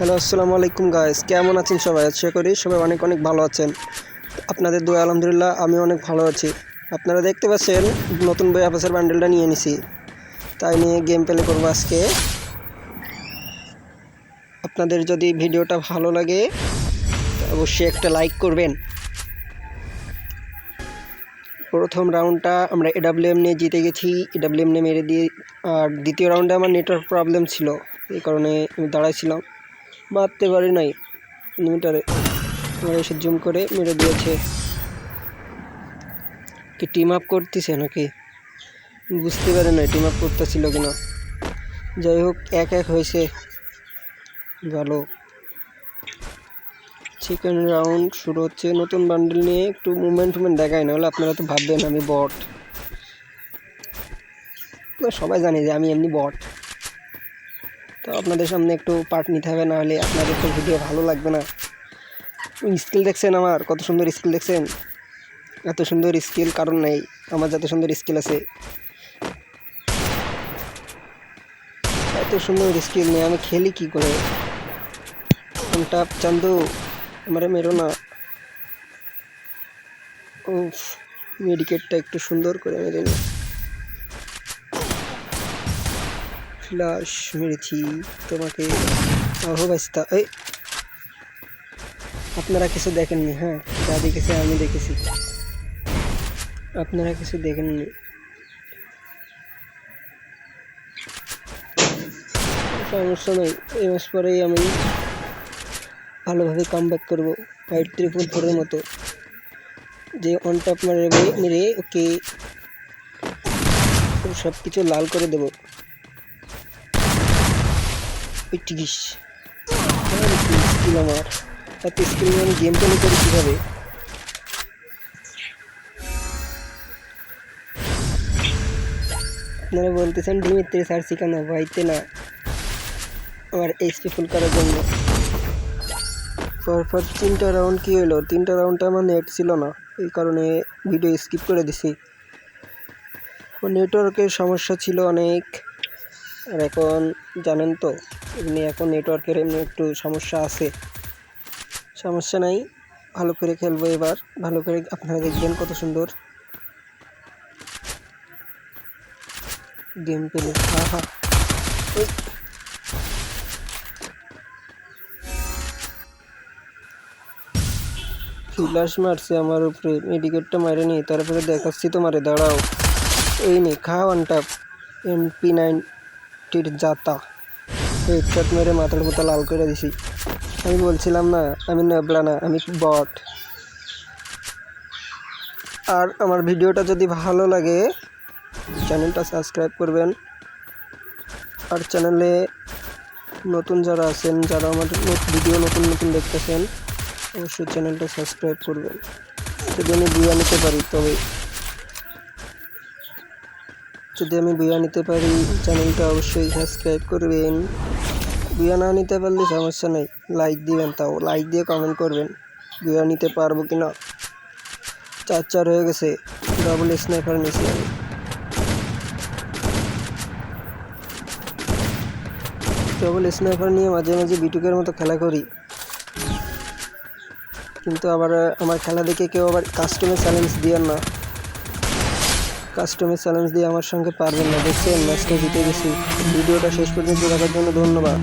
Hello, আসসালামু আলাইকুম guys কেমন আছেন সবাই? আশা করি সবাই অনেক অনেক ভালো আছেন। আপনাদের দোয়া, আলহামদুলিল্লাহ, আমি অনেক ভালো আছি। আপনারা দেখতে পাচ্ছেন, নতুন বই আপাসের বান্ডেলটা নিয়ে নিছি। তাই নিয়ে গেম প্লে করব আজকে। আপনাদের যদি ভিডিওটা ভালো লাগে, অবশ্যই একটা লাইক করবেন। প্রথম রাউন্ডটা আমরা এডাব্লিউএম নিয়ে জিতে গেছি। এডাব্লিউএম নিয়ে মেরে দিয়ে, আর দ্বিতীয় রাউন্ডে আমার নেটওয়ার্ক প্রবলেম ছিল। এই কারণে আমি দাঁড়াইছিলাম মারতে পারি নাই। মিটারে আমার এসে জুম করে মেরে দিয়েছে। কি টিম আপ করতেছে নাকি? বুঝতে পারি না টিম আপ করতেছিল কিনা। যাই হোক, এক এক হয়েছে। ভালো। সেকেন্ড রাউন্ড শুরু হচ্ছে। নতুন বান্ডেল নিয়ে একটু মুভমেন্ট টুমেন্ট দেখায় না হলে আপনারা তো ভাববেন আমি বট সবাই জানে যে আমি এমনি বট তো আপনাদের সামনে একটু পার্ট নিতে হবে, না হলে আপনাদের তো ভিডিও ভালো লাগবে না। স্কিল দেখছেন আমার, কত সুন্দর স্কিল দেখছেন। এত সুন্দর স্কিল কারণ নেই, আমার যত সুন্দর স্কিল আছে। এত সুন্দর স্কিল নেই আমি খেলি কি করে? কোনটা চান্দু? আমারে মেরো না। ও মেডিকেটটা একটু সুন্দর করে মেরে নি। ফ্লাশ মেরেছি। তোমাকে আহো এই, আপনারা কিছু দেখেননি হ্যাঁ? যা দেখেছি আমি দেখেছি। আপনারা কিছু দেখেননি। সমস্যা নেই, এই মাস পরেই আমি ভালোভাবে কাম ব্যাক করব হোয়াইট ত্রিপুল ফোরের মতো। যে অন টপ মেরে মেরে ওকে সব কিছু লাল করে দেবো। স্কিল আমার। এত স্কিল আমি গেম প্লে কীভাবে? আপনারা বলতেছেন ডিমিত্রি স্যার শিখানো ভাইতে না। আমার এইচপি ফুল করার জন্য। পরপর তিনটা রাউন্ড কী হলো? তিনটা রাউন্ডে আমার নেট ছিল না। এই কারণে ভিডিও স্কিপ করে দিছি। নেটওয়ার্কের সমস্যা ছিল অনেক। আর এখন জানেন তো, এমনি এখন নেটওয়ার্কের এমনি একটু সমস্যা আছে। সমস্যা নাই, ভালো করে খেলব এবার। ভালো করে আপনারা দেখবেন কত সুন্দর। গেম পেলে ওই। ফ্লাশ মারছে আমার উপরে মেডিকেটটা মারে নি, তারপরে দেখাচ্ছি তোমারে, দাঁড়াও। এই নে খাও আনটাপ এমপি নাইনটির জাতা। হেডশট মেরে মাথার মতো লাল করে দিছি। আমি বলছিলাম না, আমি নেবলা না, আমি বট। আর আমার ভিডিওটা যদি ভালো লাগে, চ্যানেলটা সাবস্ক্রাইব করবেন। আর চ্যানেলে নতুন যারা আছেন, যারা আমার ভিডিও নতুন নতুন দেখতেছেন, অবশ্যই চ্যানেলটা সাবস্ক্রাইব করবেন। যদি আমি বুয়া নিতে পারি, তবে যদি আমি বুয়া নিতে পারি, চ্যানেলটা অবশ্যই সাবস্ক্রাইব করবেন। বুয়া না নিতে পারলে সমস্যা নেই লাইক দিবেন তাও। লাইক দিয়ে কমেন্ট করবেন, বুয়া নিতে পারব কি না চার চার হয়ে গেছে ডাবল স্নাইপার নিয়েছি আমি। ডাবল স্নাইপার নিয়ে মাঝে মাঝে বিটুকের মতো খেলা করি। কিন্তু আবার আমার খেলা দেখে কেউ আবার কাস্টমে চ্যালেঞ্জ দিয়েন না। কাস্টমে চ্যালেঞ্জ দিয়ে আমার সঙ্গে পারবেন না। দেখছেন ম্যাচটা জিতে গেছি। ভিডিওটা শেষ পর্যন্ত দেখার জন্য ধন্যবাদ।